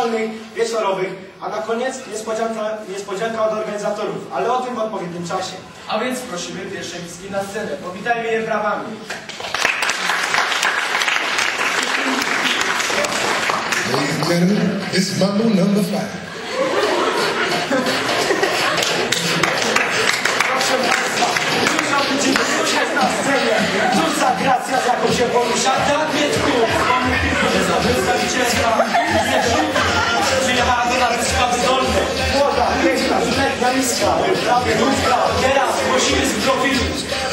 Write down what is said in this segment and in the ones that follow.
normalnych, wieczorowych, a na koniec niespodzianka, niespodzianka od organizatorów, ale o tym w odpowiednim czasie. A więc prosimy pierwsze miski na scenę. Powitajmy je brawami. Ladies and gentlemen, it's Mambo number five. Miska, prawie ludzka. Teraz prosimy z profilu.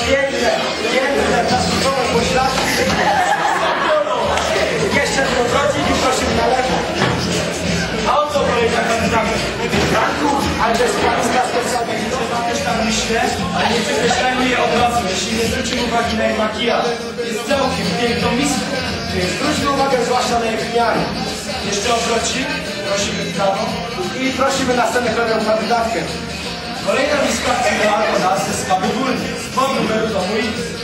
Piękne, piękne, zasłużone poślady. Jeszcze w rodzin i prosimy na lewo. A oto kolejna kandydatka. Franku, ale to jest pańska specjalność. Trzeba też tak myślę, ale nie przekreślajmy je od razu, jeśli nie zwrócimy uwagi na jej makijaż. Jest całkiem piękną miską. Zwróćmy uwagę zwłaszcza na jej wymiary. Jeszcze obroci, prosimy w prawo. I prosimy na scenę kolejną kandydatkę. Kolejna przyjechała do nas ze Skawy Górnej. Z pod numeru domu i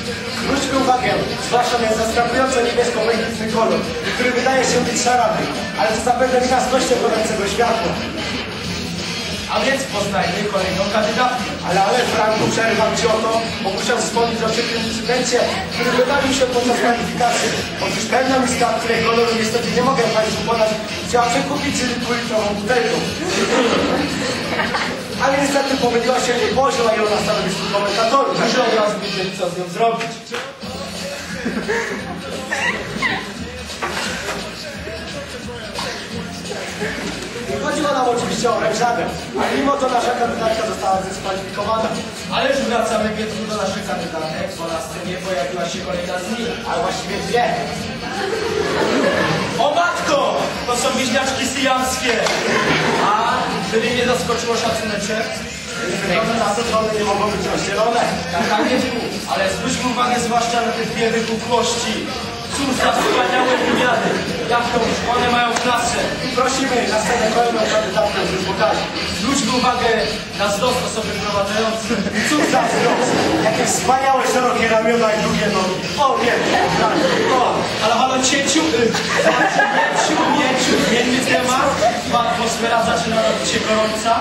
Zwróćmy uwagę, zwłaszcza na zaskakująco niebiesko-błękitny kolor, który wydaje się być szarany, ale to zapewne złościa gorącego światła. A więc poznajmy kolejną kandydatkę. Ale, ale Franku, przerwam Ci o to, bo muszę wspomnieć o szybkim incydencie, który wydarzył się podczas kwalifikacji. Otóż pewna miska, której koloru niestety nie mogę Państwu podać, chciała przekupić dwulitrową butelką. Ale niestety pomyliła się i położyła ją na stanowisku komentatorów. Muszę od razu wiedzieć, co z nią zrobić. Nie chodziło nam oczywiście o rężadę, ale mimo to nasza kandydatka została dyskwalifikowana. Ależ wracamy Pietru do naszych kandydatek, bo na scenie pojawiła się kolejna z nich. Ale właściwie dwie. To są bliźniaczki syjamskie! A gdyby nie zaskoczyło szacuneczek, Wygląda na to, że one nie mogą być rozdzielone. tak, tak nie. Ale zwróćmy uwagę zwłaszcza na te dwie wypukłości. Cóż za wspaniałe wymiany! Jak to one mają klasę! Prosimy na scenę kolejną kandydatkę, żeby pokaże. Zwróćmy uwagę na wzrost osoby prowadzącej. Cóż za wzrost! Jakie wspaniałe, szerokie ramiona i długie nogi. O, nie, tak. O, ale halo cieciu, y, mieciu, zmienny temat, bo atmosfera zaczyna robić się gorąca.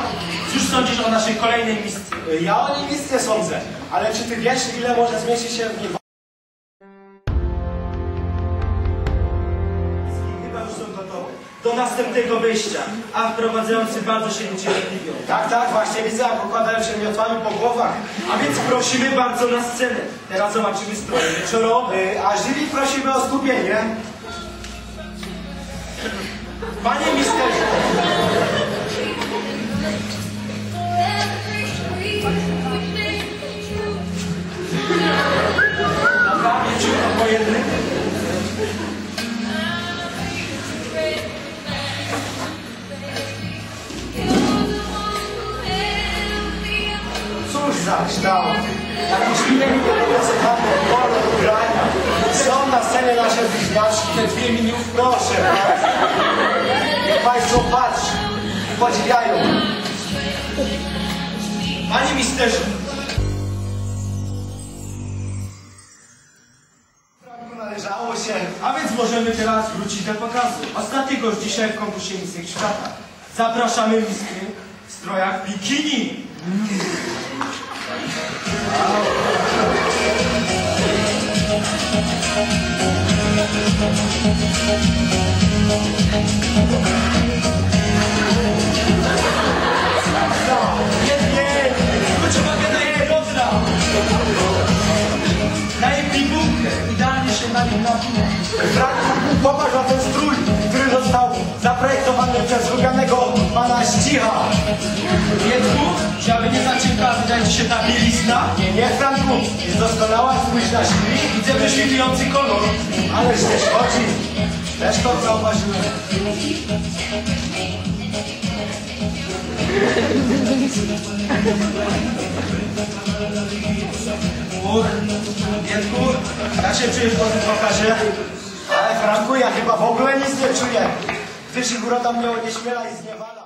Cóż sądzisz o naszej kolejnej misji? Ja o niej nic nie sądzę, ale czy ty wiesz, ile może zmieścić się w niej Chyba już są gotowe. Do następnego wyjścia, a wprowadzający bardzo się niecierpliwią. Tak, tak, właśnie widzę, jak układają się miotłami po głowach. A więc prosimy bardzo na scenę. Teraz zobaczymy stroje wieczorowe. A jury prosimy o skupienie. Panie misterze, dobra, po jednym. Cóż za kształt. Jakiś piękny, niewycofany kolor. Są na scenie nasze bliźniaczki. Te dwie minutki. Proszę. Niech Państwo patrzą i podziwiają. Panie misterze, należało się. a więc możemy teraz wrócić do pokazu. Ostatniego już dzisiaj w konkursie Misek Świata. Zapraszamy misky w strojach bikini. Nie, popatrz na ten strój, który został zaprojektowany przez lubianego pana Ścicha. Pietru, czy aby nie za cienka wydaje ci się ta bielizna? Nie, nie, Franku, jest doskonała, spójrz na siebie. Widzę wyświetlający kolor. Ależ też chodzi. Też to zauważyłem. Uch, Pietru, jak się czujesz po tym pokazie? Ale Franku, ja chyba w ogóle nic nie czuję. Gdyż ich uroda mnie onieśmiela i zniewala.